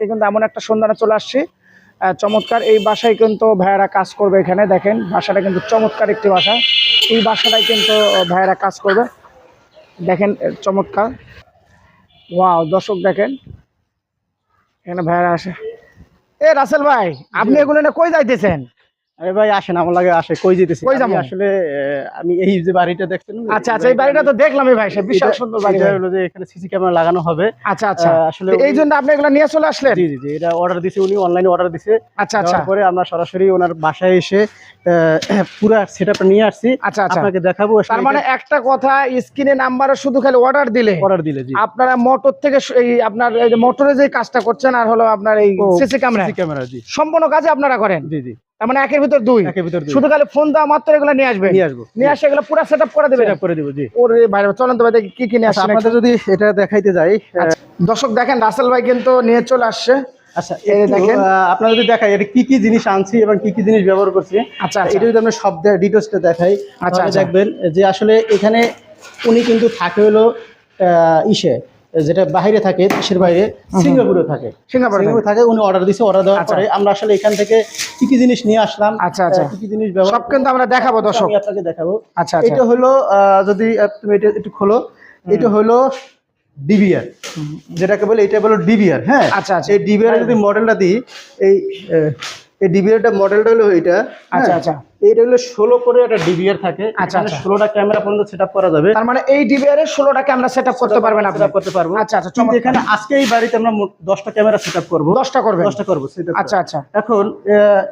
কিন্তু এমন একটা সন্ধানে চলে আসছি। চমৎকার। এই বাসায় কিন্তু ভাইয়েরা কাজ করবে এখানে দেখেন। বাসাটা কিন্তু চমৎকার একটি বাসা। এই বাসাটাই কিন্তু ভাইয়েরা কাজ করবে। দেখেন চমৎকার। ওয়াও দর্শক দেখেন। এখানে ভাইয়েরা আসে। এ রাসেল ভাই আপনি এগুলো না কই যাইতেছেন? আরে ভাই আসেন আমার লাগে আসে কই যেতেছি? কই যাব? আসলে আমি এই যে বাড়িটা দেখছেন আচ্ছা আচ্ছা এই বাড়িটা তো দেখলামই ভাই সে বিশাল সুন্দর বাড়ি হলো যে এখানে সিসি ক্যামেরা লাগানো হবে। আচ্ছা আচ্ছা। আসলে এই জন্য আপনি এগুলো নিয়ে চলে আসলেন? জি জি এটা অর্ডার দিছে উনি অনলাইনে অর্ডার দিছে। আচ্ছা আচ্ছা। দেওয়ার পরে আমরা সরাসরি ওনার বাসায় এসে পুরা সেটআপটা নিয়ে আসছি। আচ্ছা আচ্ছা। আপনাকে দেখাবো তার মানে একটা কথা স্ক্রিনে নাম্বারে শুধু খালি অর্ডার দিলে? অর্ডার দিলে জি। আপনারা মোটর থেকে এই আপনার এই যে মোটরে যে কাজটা করছেন আর হলো আপনার এই সিসি ক্যামেরা সিসি ক্যামেরা জি। সম্পূর্ণ কাজে আপনারা করেন? জি জি। তার মানে একের ভিতর দুই। একের ভিতর শুধু খালি ফোন দেওয়া মাত্র এগুলো নিয়ে আসবে। নিয়ে আসব। নিয়ে আসে এগুলো পুরো সেটআপ করে দেবে। করে দিব জি। ওরে ভাই চলেন তো ভাই কি কি নিয়ে আচ্ছা আপনাদের যদি এটা দেখাইতে যাই আচ্ছা, দর্শক দেখেন রাসেল ভাই কিন্তু নিয়ে চলে আসছে। আচ্ছা দেখেন। আপনারা যদি দেখাই এটা কি কি জিনিস আনছি এবং কি কি জিনিস ব্যবহার করছি আচ্ছা আচ্ছা। এটা যদি আমরা সব ডিটেলসটা দেখাই আচ্ছা, আচ্ছা। দেখবেন যে আসলে এখানে উনি কিন্তু থাকে হলো আহ, ইসে। যেটা বাইরে থাকে দেশের বাইরে সিঙ্গাপুরে থাকে সিঙ্গাপুরে থাকে উনি অর্ডার দিছে অর্ডার দেওয়ার আচ্ছা। পরে আমরা আসলে এখান থেকে কি কি জিনিস নিয়ে আসলাম আচ্ছা, আচ্ছা। কি কি জিনিস ব্যবহার সব কিন্তু আমরা দেখাবো দর্শক আমি আপনাকে দেখাবো আচ্ছা আচ্ছা এটা হলো যদি তুমি এটা একটু খোলো এটা হলো ডিবিআর যেটাকে বলে এটা বলো ডিবিআর হ্যাঁ আচ্ছা, আচ্ছা। এই ডিবিআর যদি মডেলটা দিই এই এই ডিবিআরটা মডেলটা হলো এটা আচ্ছা, হ্যাঁ? আচ্ছা। এইটা হলো ষোলো করে একটা ডিবিআর থাকে। আচ্ছা, আচ্ছা। ষোলোটা ক্যামেরা পর্যন্ত সেট করা যাবে। তার মানে এই ডিবিআর এর ষোলোটাকে আমরা সেট করতে পারবেন করতে পারব। আচ্ছা আচ্ছা কিন্তু এখানে আজকে এই বাড়িতে আমরা দশটা ক্যামেরা সেট আপ করব। দশটা দশটা করব আচ্ছা আচ্ছা। এখন আহ,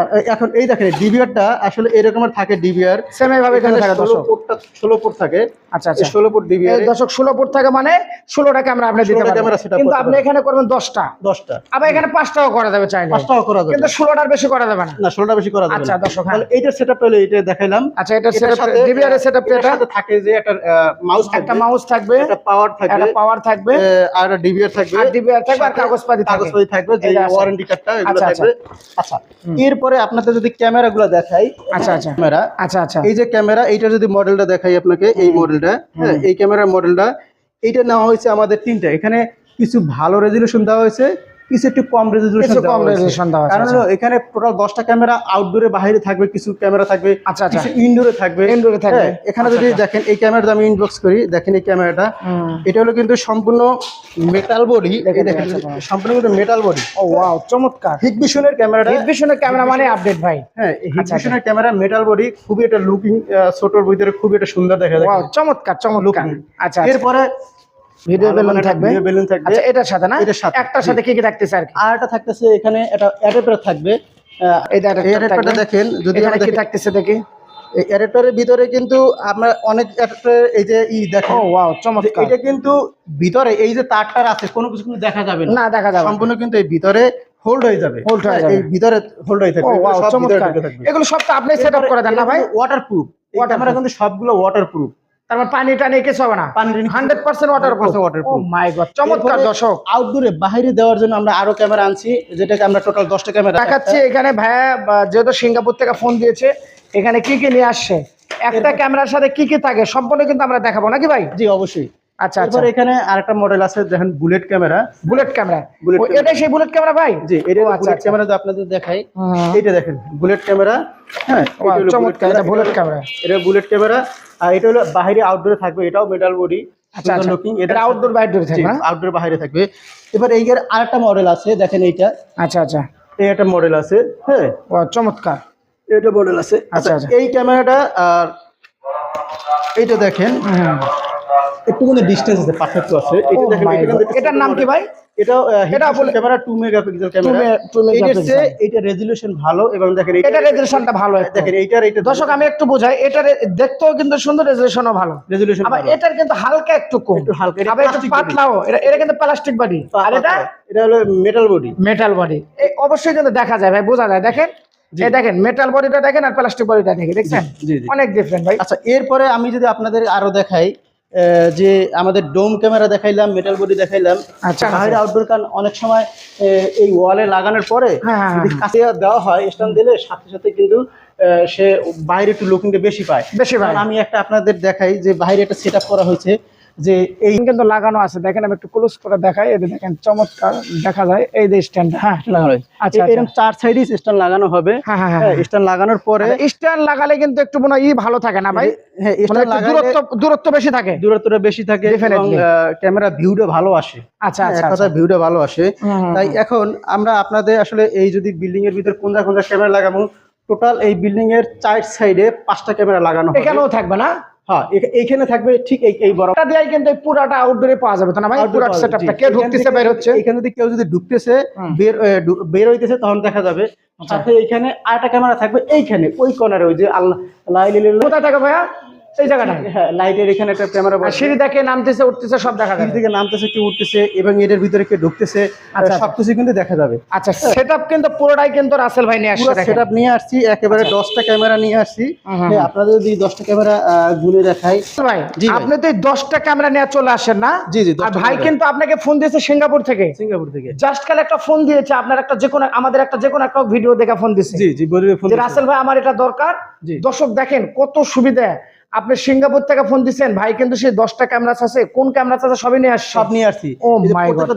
আহ, এখন এই দেখেন ডিবিআরটা আসলে এরকমের থাকে ডিবিআর সেম এইভাবে এখানে থাকে ষোলো থাকে। আচ্ছা আচ্ছা। ষোলো ডিবিআর দর্শক ষোলো থাকে মানে ষোলোটা ক্যামেরা আপনি দিতে ক্যামেরা কিন্তু আপনি এখানে করবেন দশটা। দশটা। আবার এখানে পাঁচটাও করা যাবে চাইলে। পাঁচটাও করা যাবে। কিন্তু ষোলোটার বেশি করা যাবে না। না ষোলোটা বেশি করা যাবে আচ্ছা, না। দর্শক, হ্যাঁ। তাহলে এইটার সেটআপ হলো এটা দেখাইলাম। আচ্ছা এটা সেটআপ সাথে, ডিবিআর এর সেটআপ এটা? সাথে থাকে যে একটা মাউস থাকবে একটা মাউস থাকবে একটা পাওয়ার থাকবে একটা পাওয়ার থাকবে আর একটা ডিবিআর থাকবে আর DVR থাকবে আর কাগজপাতি থাকবে। কাগজপাতি থাকবে যে। ওয়ারেন্টি কার্ডটা এগুলো আচ্ছা, থাকবে। আচ্ছা এরপরে আপনাদের যদি ক্যামেরাগুলো দেখাই আচ্ছা, আচ্ছা। ক্যামেরা আচ্ছা আচ্ছা। এই যে ক্যামেরা এইটা যদি মডেলটা দেখাই আপনাকে এই মডেলটা হ্যাঁ এই ক্যামেরার মডেলটা এইটা নেওয়া হয়েছে আমাদের তিনটা। এখানে কিছু ভালো রেজলিউশন দেওয়া হয়েছে কিছু একটু কম রেজলিউশন কম দেওয়া কারণ হলো এখানে টোটাল দশটা ক্যামেরা আউটডোরে বাইরে থাকবে কিছু ক্যামেরা থাকবে আচ্ছা, আচ্ছা। ইনডোরে থাকবে Indoor এ থাকবে। হ্যাঁ, এখানে আচ্ছা, যদি আচ্ছা। দেখেন এই ক্যামেরাটা আমি ইনবক্স করি দেখেন এই ক্যামেরাটা। এটা হলো কিন্তু সম্পূর্ণ মেটাল বডি দেখেন, আচ্ছা, আচ্ছা। সম্পূর্ণ কিন্তু মেটাল বডি ও ওয়াও চমৎকার হিগভিশনের ক্যামেরাটা হিটভিশনের ক্যামেরা মানে আপডেট ভাই হ্যাঁ আচ্ছা, ক্যামেরা মেটাল বডি খুবই একটা লুকিং ছোটর ভিতরে খুবই একটা সুন্দর দেখা যায় ওয়াও চমৎকার চমৎকার। আচ্ছা এরপরে ভিডিও বেলুন থাকবে। আচ্ছা এটার সাথে না? এটার সাথে, একটার সাথে কি কি থাকতেছে আর কি? আর একটা থাকতেছে এখানে অ্যাডাপ্টার থাকবে। এটা অ্যাডাপ্টারটা দেখেন যদি এখানে কি থাকতেছে দেখি? এই অ্যাডাপ্টারের ভিতরে কিন্তু আমরা অনেক অ্যাডাপ্টার এই যে ই ও ওয়াও চমৎকার। এটা কিন্তু ভিতরে এই যে তারটার আছে কোনো কিছু কিন্তু দেখা যাবে না। দেখা যাবে। সম্পূর্ণ কিন্তু এই ভিতরে হোল্ড হয়ে যাবে। Hold হয়ে হ্যাঁ, যাবে। এই ভিতরে হোল্ড হয়ে থাকবে। থাকবে। এগুলো সব আপনি সেটআপ করে দেন না ভাই? ওয়াটারপ্রুফ। ক্যামেরা কিন্তু সবগুলো ওয়াটারপ্রুফ তার মানে পানি টানি কিছু হবে না। পানি হান্ড্রেড কিছু- 100% waterproof 100% waterproof। Oh my god চমৎকার দর্শক। আউটডোরে বাইরে দেওয়ার জন্য আমরা আরও ক্যামেরা আনছি যেটাকে আমরা টোটাল দশটা ক্যামেরা দেখাচ্ছি। এখানে ভাইয়া যেহেতু সিঙ্গাপুর থেকে ফোন দিয়েছে এখানে কি কি নিয়ে আসছে? একটা ক্যামেরার সাথে কি কি থাকে সম্পূর্ণ কিন্তু আমরা দেখাবো। নাকি ভাই? জি অবশ্যই। আচ্ছা আচ্ছা। এখানে আরেকটা মডেল আছে দেখেন বুলেট ক্যামেরা বুলেট ক্যামেরা। এটাই সেই বুলেট ক্যামেরা ভাই? জি এটা আচ্ছা, বুলেট আচ্ছা। ক্যামেরা আপনাদের দেখাই। এইটা দেখেন বুলেট ক্যামেরা হ্যাঁ চমৎকার, এটা bullet camera। এটা বুলেট ক্যামেরা আর এটা হলো বাইরে আউটডোরে থাকবে এটাও মেটাল বডি আচ্ছা আচ্ছা। লুকিং এটা আউটডোর বাইরে থাকবে আউটডোর বাইরে থাকবে। এবার এই এর আরেকটা মডেল আছে দেখেন এইটা। আচ্ছা আচ্ছা। এই একটা মডেল আছে হ্যাঁ। ও চমৎকার। এটা মডেল আছে। আচ্ছা, আচ্ছা আচ্ছা। এই ক্যামেরাটা আর এইটা দেখেন। হুম। একটু কিন্তু ডিসটেন্স আছে। পার্থক্য আছে Oh এটা দেখেন এটা এটার নাম কি ভাই? এটা এটা বলে- ক্যামেরা 2 মেগাপিক্সেল ক্যামেরা মে- two এটার megapixel। চেয়ে এটা রেজোলিউশন ভালো এবং দেখেন এটা ভালো দেখেন এইটার এইটা দর্শক আমি একটু বোঝাই এটার দেখতেও কিন্তু সুন্দর ভালো। রেজোলিউশন আবার এটার কিন্তু হালকা একটু কম। একটু হালকা, এটা একটু পাতলাও। এটা এটা কিন্তু প্লাস্টিক বডি আর এটা এটা হলো মেটাল বডি মেটাল বডি এই অবশ্যই কিন্তু দেখা যায় ভাই বোঝা যায়। দেখেন? এই দেখেন মেটাল বডিটা দেখেন আর প্লাস্টিক বডিটা দেখেন দেখছেন? অনেক ডিফারেন্ট ভাই। আচ্ছা এরপরে আমি যদি আপনাদের আরও দেখাই যে আমাদের ডোম ক্যামেরা দেখাইলাম মেটাল বডি দেখাইলাম বাইরে। আউটডোর কান অনেক সময় এই ওয়ালে লাগানোর পরে হ্যাঁ, হ্যাঁ, কাছে দেওয়া হয় স্ট্যান্ড দিলে সাথে সাথে কিন্তু সে বাইরে একটু লুকিংটা বেশি পায়। বেশি পায়। আমি একটা আপনাদের দেখাই যে বাইরে একটা সেট করা হয়েছে। যে এই কিন্তু লাগানো আছে। দেখেন আমি একটু ক্লোজ করে দেখাই এই দেখেন চমৎকার দেখা যায় এই যে স্ট্যান্ড হ্যাঁ। লাগানো আচ্ছা, আচ্ছা। এরকম চার সাইডে স্ট্যান্ড লাগানো হবে। হ্যাঁ হ্যাঁ হ্যাঁ হ্যাঁ স্ট্যান্ড লাগানোর পরে স্ট্যান্ড লাগালে কিন্তু একটু মনে হয় ই ভালো থাকে না ভাই? হ্যাঁ স্ট্যান্ড দূরত্ব দূরত্ব বেশি থাকে। দূরত্বটা বেশি থাকে ক্যামেরা ভিউটা ভালো আসে। আচ্ছা হ্যাঁ, আচ্ছা এক কথায় ভিউটা ভালো আসে। তাই এখন আমরা আপনাদের আসলে এই যদি বিল্ডিং এর ভিতর কোন কোন ক্যামেরা লাগাবো টোটাল এই বিল্ডিং এর চার সাইডে পাঁচটা ক্যামেরা লাগানো এখানেও থাকবে না? হ্যাঁ এইখানে থাকবে ঠিক এই এই কিন্তু পুরাটা আউটডোরে পাওয়া যাবে তো না ভাই? পুরা সেটআপটা কে ঢুকতেছে বের হচ্ছে? এখানে যদি কেউ যদি ঢুকতেছে বের বের হইতেছে তখন দেখা যাবে। আচ্ছা। সাথে এইখানে আরেকটা ক্যামেরা থাকবে এইখানে ওই কর্নারে ওই যে আল্লাহ কোথায় থাকে ভাইয়া? এই জায়গাটা। হ্যাঁ লাইটের এখানে একটা ক্যামেরা আর সিঁড়ি দেখে নামতেছে উঠতেছে সব দেখা যাবে। থেকে নামতেছে কেউ উঠতেছে এবং এটার ভিতরে কেউ ঢুকতেছে আচ্ছা, সবকিছু কিন্তু দেখা যাবে। আচ্ছা সেটআপ কিন্তু পুরোটাই কিন্তু রাসেল ভাই নিয়ে আসছে পুরো সেটআপ নিয়ে আসছি একেবারে দশটা ক্যামেরা নিয়ে আসছি। হ্যাঁ, আপনাদের যদি দশটা ক্যামেরা গুনে দেখাই। ভাই আপনি তো এই দশটা ক্যামেরা নিয়ে চলে আসেন না? জি জি আর ভাই কিন্তু আপনাকে ফোন দিয়েছে সিঙ্গাপুর থেকে। সিঙ্গাপুর থেকে। জাস্ট কাল একটা ফোন দিয়েছে আপনার একটা যে কোনো আমাদের একটা যে কোনো একটা ভিডিও দেখে ফোন দিছে জি জি বলবে ফোন রাসেল ভাই আমার এটা দরকার। দর্শক দেখেন কত সুবিধা। আপনি সিঙ্গাপুর থেকে ফোন দিচ্ছেন ভাই কিন্তু সেই দশটা ক্যামেরা আছে কোন ক্যামেরা আছে সবই নিয়ে আসছে। সব নিয়ে আসছি। Oh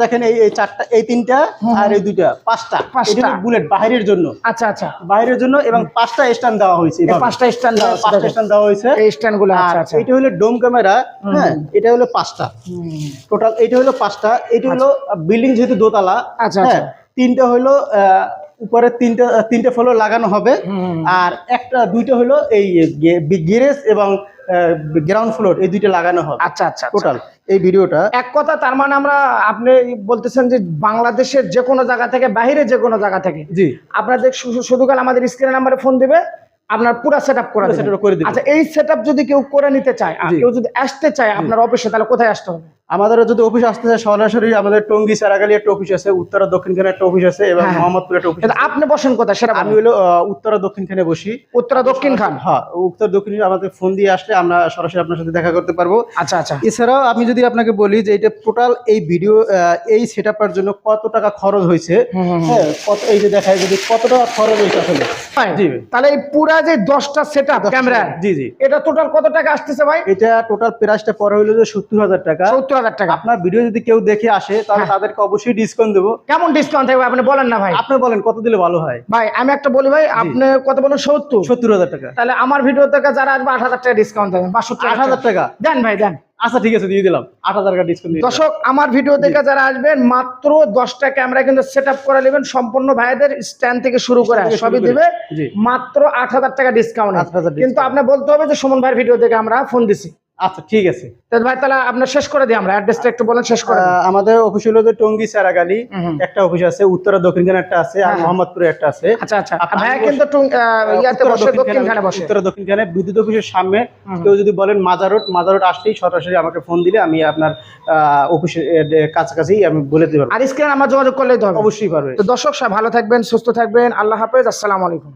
দেখেন এই এই চারটা এই তিনটা আর এই দুইটা পাঁচটা। পাঁচটা। বুলেট বাইরের জন্য। আচ্ছা আচ্ছা। বাইরের জন্য এবং পাঁচটা স্ট্যান্ড দেওয়া হয়েছে পাঁচটা স্ট্যান্ড হ্যাঁ, পাঁচটা স্ট্যান্ড দেওয়া হয়েছে। এই স্ট্যান্ডগুলো আচ্ছা আচ্ছা। এটা হলো ডোম ক্যামেরা হ্যাঁ এটা হলো পাঁচটা। টোটাল এটা হলো পাঁচটা এটা হলো বিল্ডিং যেহেতু দোতলা আচ্ছা, হ্যাঁ তিনটা হলো আহ, উপরে তিনটা তিনটা ফলো লাগানো হবে। আর একটা দুইটা হলো এই গ্যারেজ এবং গ্রাউন্ড ফ্লোর এই দুইটা লাগানো হবে। আচ্ছা আচ্ছা আচ্ছা। টোটাল এই ভিডিওটা। এক কথা তার মানে আমরা আপনি বলতেছেন যে বাংলাদেশের যে কোনো জায়গা থেকে বাইরে যে কোনো জায়গা থেকে জি। আপনাদের শুধু কাল আমাদের স্ক্রিন নাম্বারে ফোন দিবে আপনার পুরো সেট আপ করে। আচ্ছা এই সেট যদি কেউ করে নিতে চায় আর কেউ যদি আসতে চায় আপনার অফিসে তাহলে কোথায় আসতে হবে? আমাদের যদি অফিস আসতে চায় সরাসরি আমাদের টঙ্গি সারাগালি একটা অফিস আছে উত্তরা দক্ষিণখানে একটা অফিস আছে এবং হ্যাঁ। মোহাম্মদপুর একটা অফিস আছে। আপনি বসেন কোথায়? সেটা আমি। হলো উত্তরা দক্ষিণখানে বসি। উত্তরা দক্ষিণ খান? হ্যাঁ উত্তর দক্ষিণ আমাদের ফোন দিয়ে আসলে আমরা সরাসরি আপনার সাথে দেখা করতে পারব। আচ্ছা আচ্ছা। এছাড়াও আমি যদি আপনাকে বলি যে এটা টোটাল এই ভিডিও এই সেট জন্য কত টাকা খরচ হয়েছে। হ্যাঁ কত এই যে দেখায় যদি কত টাকা খরচ হয়েছে আসলে। তাহলে এই পুরা যে দশটা সেট আপ ক্যামেরা জি জি। এটা টোটাল কত টাকা আসতেছে ভাই? এটা টোটাল প্রাইসটা পরে হইল যে সত্তর হাজার টাকা। সত্তর হাজার টাকা। আপনার ভিডিও যদি কেউ দেখে আসে তাহলে হ্যাঁ। তাদেরকে অবশ্যই ডিসকাউন্ট দেবো। কেমন ডিসকাউন্ট থাকবে? আপনি বলেন না ভাই। আপনি বলেন কত দিলে ভালো হয়? ভাই আমি একটা বলি ভাই আপনি কত বলেন? সত্তর। সত্তর হাজার টাকা। তাহলে আমার ভিডিও থেকে যারা আসবে আট হাজার টাকা ডিসকাউন্ট দেবেন আট হাজার টাকা? দেন ভাই দেন। আচ্ছা ঠিক আছে দিয়ে দিলাম। আট হাজার টাকা ডিসকাউন্ট দর্শক আমার ভিডিও দেখে যারা আসবেন মাত্র দশটা ক্যামেরা কিন্তু সেট আপ করে নেবেন সম্পূর্ণ ভাইদের স্ট্যান্ড থেকে শুরু করে সবই। দিবে। মাত্র আট হাজার টাকা ডিসকাউন্ট 8,000 কিন্তু আপনি বলতে হবে যে সুমন ভাইয়ের ভিডিও দেখে আমরা ফোন দিছি। আচ্ছা ঠিক আছে। ভাই তাহলে আপনার শেষ করে দিই আমরা অ্যাড্রেসটা একটু বলেন শেষ করে আমাদের অফিস হলো যে টঙ্গি সারাগালি। একটা অফিস আছে উত্তরা দক্ষিণখানে একটা আছে আর হ্যাঁ, হ্যাঁ। মোহাম্মদপুরে একটা আছে। আচ্ছা আচ্ছা। কিন্তু ইয়াতে বসে দক্ষিণখানে বসে। উত্তরা দক্ষিণখানে বিদ্যুৎ অফিসের সামনে। কেউ যদি বলেন মাজার রোড মাজার রোড আসলেই সরাসরি আমাকে ফোন দিলে আমি আপনার অফিসের কাছাকাছি আমি বলে দিতে পারব। আর স্ক্রিন আমার যোগাযোগ করলেই তো হবে। অবশ্যই পারবে। তো দর্শক ভালো থাকবেন সুস্থ থাকবেন। আল্লাহ হাফেজ আসসালামু আলাইকুম।